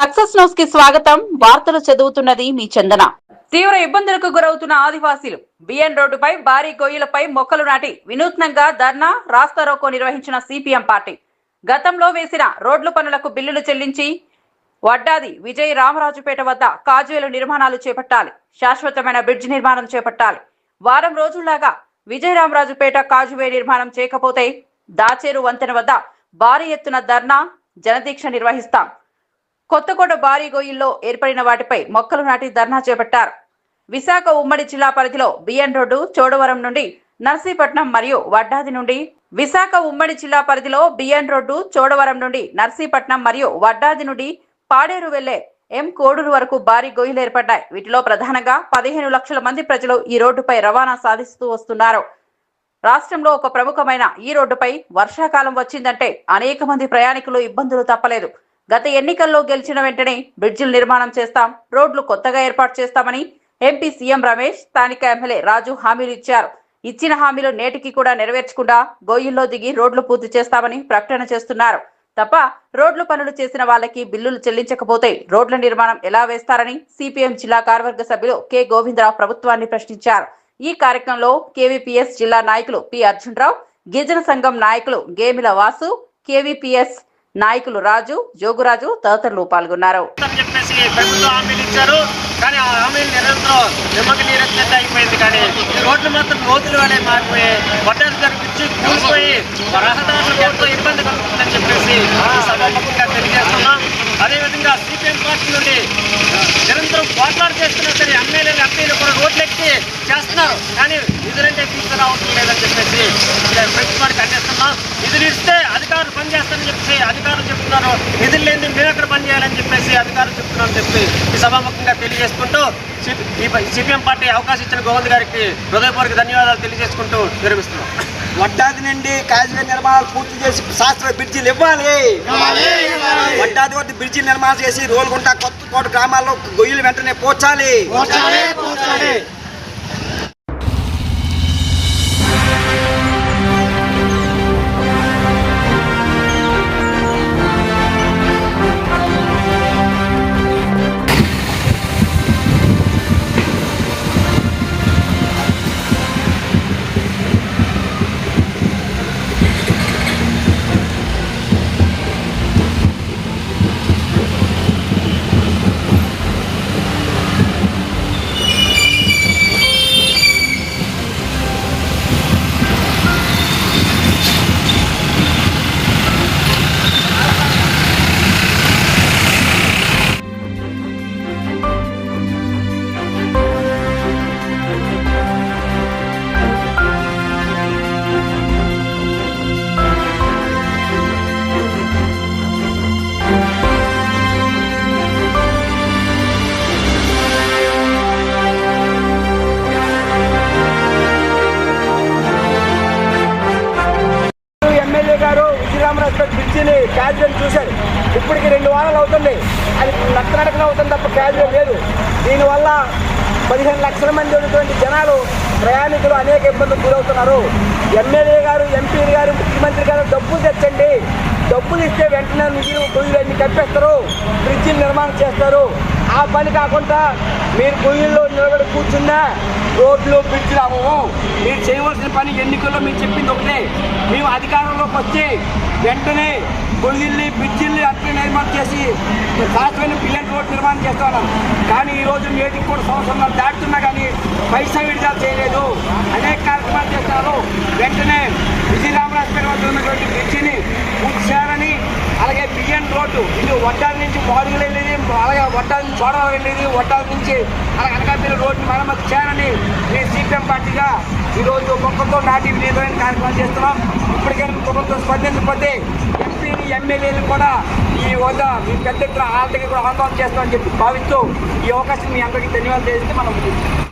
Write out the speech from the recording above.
Success న్యూస్కి స్వాగతం. వార్తలు చదువుతున్నది మీ చందన. తీవ్ర ఇబ్బందులకు గురవుతున్న ఆదివాసీలు. బిఎన్ రోడ్డుపై భారీ గొయ్యిలపై మొక్కలు నాటి వినూత్నంగా ధర్నా రాస్తారోకో నిర్వహించిన సిపిఎం పార్టీ. గతంలో వేసిన రోడ్లు పనులకు బిల్లులు చెల్లించి వడ్డాది విజయ్ రామరాజుపేట వద్ద కాజువేలు నిర్మాణాలు చేపట్టాలి. శాశ్వతమైన బ్రిడ్జ్ నిర్మాణం చేపట్టాలి. వారం రోజుల్లాగా విజయరామరాజుపేట కాజువే నిర్మాణం చేయకపోతే దాచేరు వంతెన వద్ద భారీ ఎత్తున ధర్నా జనదీక్ష నిర్వహిస్తాం. కొత్తకోట భారీ గొయ్యిల్లో ఏర్పడిన వాటిపై మొక్కలు నాటి ధర్నా చేపట్టారు. విశాఖ ఉమ్మడి జిల్లా పరిధిలో బిఎన్ రోడ్డు చోడవరం నుండి నర్సీపట్నం మరియు వడ్డాది నుండి విశాఖ ఉమ్మడి జిల్లా పరిధిలో బిఎన్ రోడ్డు చోడవరం నుండి నర్సీపట్నం మరియు వడ్డాది నుండి పాడేరు వెళ్ళే ఎం కోడూరు వరకు భారీ గొయ్యిలు ఏర్పడ్డాయి. వీటిలో ప్రధానంగా పదిహేను లక్షల మంది ప్రజలు ఈ రోడ్డుపై రవాణా సాధిస్తూ వస్తున్నారు. రాష్ట్రంలో ఒక ప్రముఖమైన ఈ రోడ్డుపై వర్షాకాలం వచ్చిందంటే అనేక మంది ప్రయాణికులు ఇబ్బందులు తప్పలేదు. గత ఎన్నికల్లో గెలిచిన వెంటనే బ్రిడ్జిలు నిర్మాణం చేస్తాం రోడ్లు కొత్తగా ఏర్పాటు చేస్తామని ఎంపీ సీఎం రమేష్ స్థానిక ఎమ్మెల్యే రాజు హామీలు ఇచ్చారు. ఇచ్చిన హామీలు నేటికి కూడా నెరవేర్చకుండా గోయిల్లో దిగి రోడ్లు పూర్తి చేస్తామని ప్రకటన చేస్తున్నారు. తప్ప రోడ్లు పనులు చేసిన వాళ్ళకి బిల్లులు చెల్లించకపోతే రోడ్ల నిర్మాణం ఎలా వేస్తారని సిపిఎం జిల్లా కార్యవర్గ సభ్యులు కె గోవిందరావు ప్రభుత్వాన్ని ప్రశ్నించారు. ఈ కార్యక్రమంలో కేవీపీఎస్ జిల్లా నాయకులు పి అర్జునరావు గిరిజన సంఘం నాయకులు గేమిల వాసు కేవీపీఎస్ నాయకులు రాజు జోగురాజు తదితరులు పాల్గొన్నారు. చెప్పేసి ఇచ్చారు. కానీ ఆ హామీలు నిరంతరం నిమ్మకి నీరెత్తినట్టు అయిపోయింది. కానీ ఈ రోడ్లు మాత్రం లోతులు వలె మారిపోయి వడ్డాది కనిపించి కూలిపోయి రహదారులు ఎంతో ఇబ్బంది కలుగుతుందని చెప్పేసి ఈ సభాముఖంగా తెలియజేస్తున్నాం అదేవిధంగా సిపిఎం పార్టీ నుండి నిరంతరం పోట్లాడు చేస్తున్నా సరే ఎమ్మెల్యేలు ఎంపీలు కూడా రోడ్లు ఎక్కి చేస్తున్నారు. కానీ నిధులంటే తీసుకురావటం లేదని చెప్పేసి ప్రభుత్వానికి అందిస్తున్నాం. నిధులు ఇస్తే అధికారులు పనిచేస్తారని చెప్పేసి అధికారులు చెప్తున్నారు. నిధులు లేని మేము ఎక్కడ పని చేయాలని చెప్పేసి అధికారులు చెప్తున్నారని చెప్పి ఈ సభాముఖంగా తెలియజేసుకుంటూ సిపిఎం పార్టీ అవకాశం ఇచ్చిన గోవింద్ గారికి హృదయపూర్వక ధన్యవాదాలు తెలియజేసుకుంటూ విరమిస్తున్నాం. వడ్డాది నుండి కాజువే నిర్మాణాలు పూర్తి చేసి శాస్త్ర బ్రిడ్జిలు ఇవ్వాలి. వడ్డాది వద్ద బ్రిడ్జి నిర్మాణం చేసి రోల్గుంట కొత్త కోట గ్రామాల్లో గొయ్యిలు వెంటనే పోర్చాలి ఎమ్మెల్యే గారు విజయరామరాజు బ్రిడ్జిని క్యాజువల్ చూశారు. ఇప్పటికి రెండు వారాలు అవుతుంది. అది నత్తనడకన అవుతుంది తప్ప క్యాజువల్ లేదు. దీనివల్ల పదిహేను లక్షల మంది ఉన్నటువంటి జనాలు ప్రయాణికులు అనేక ఇబ్బందులు గురవుతున్నారు. ఎమ్మెల్యే గారు ఎంపీ గారు ముఖ్యమంత్రి గారు డబ్బులు తెచ్చండి. డబ్బులు ఇస్తే వెంటనే మీరు గొయ్యిలు కప్పేస్తారు బ్రిడ్జిలు నిర్మాణం చేస్తారు. ఆ పని కాకుండా మీరు గొయ్యిల్లో నిలబడి కూర్చున్నా రోడ్లు బ్రిడ్జిలు అవ్వవు మీరు చేయవలసిన పని ఎన్నికల్లో మీరు చెప్పింది ఒకటే. మేము అధికారంలోకి వచ్చి వెంటనే గొయ్యిల్ని బ్రిడ్జిల్ని అట్లా నిర్మాణం చేసి శాస్త్రమైన పిల్లల రోడ్ నిర్మాణం చేస్తున్నాం కానీ ఈరోజు నేటికి కూడా సంవత్సరాలు దాటుతున్నా కానీ పైసా విడుదల చేయలేదు. అనేక కార్యక్రమాలు చేస్తున్నారు. వెంటనే వద్ద ఉన్నటువంటి బ్రిడ్జిని పూర్తి చేయాలని అలాగే బియ్యం రోడ్డు ఇది వడ్డాల నుంచి మాడుగులు వెళ్ళేది అలాగే వడ్డాల నుంచి చోడవరం వెళ్ళేది వడ్డాల నుంచి అలాగే అనకాపల్లి రోడ్డు మరమ్మతు చేయాలని మేము సిపిఎం పార్టీగా ఈరోజు మొక్కలతో నాటి వినియోగమైన కార్యక్రమం చేస్తున్నాం. ఇప్పటికైనా ప్రభుత్వం స్పందించకపోతే ఎంపీని ఎమ్మెల్యేలు కూడా ఈ హోదా మీ పెద్ద ఎత్తున ఆర్థిక కూడా ఆందోళన చేస్తామని చెప్పి భావిస్తూ ఈ అవకాశం మీ అందరికీ ధన్యవాదాలు చేస్తే మనం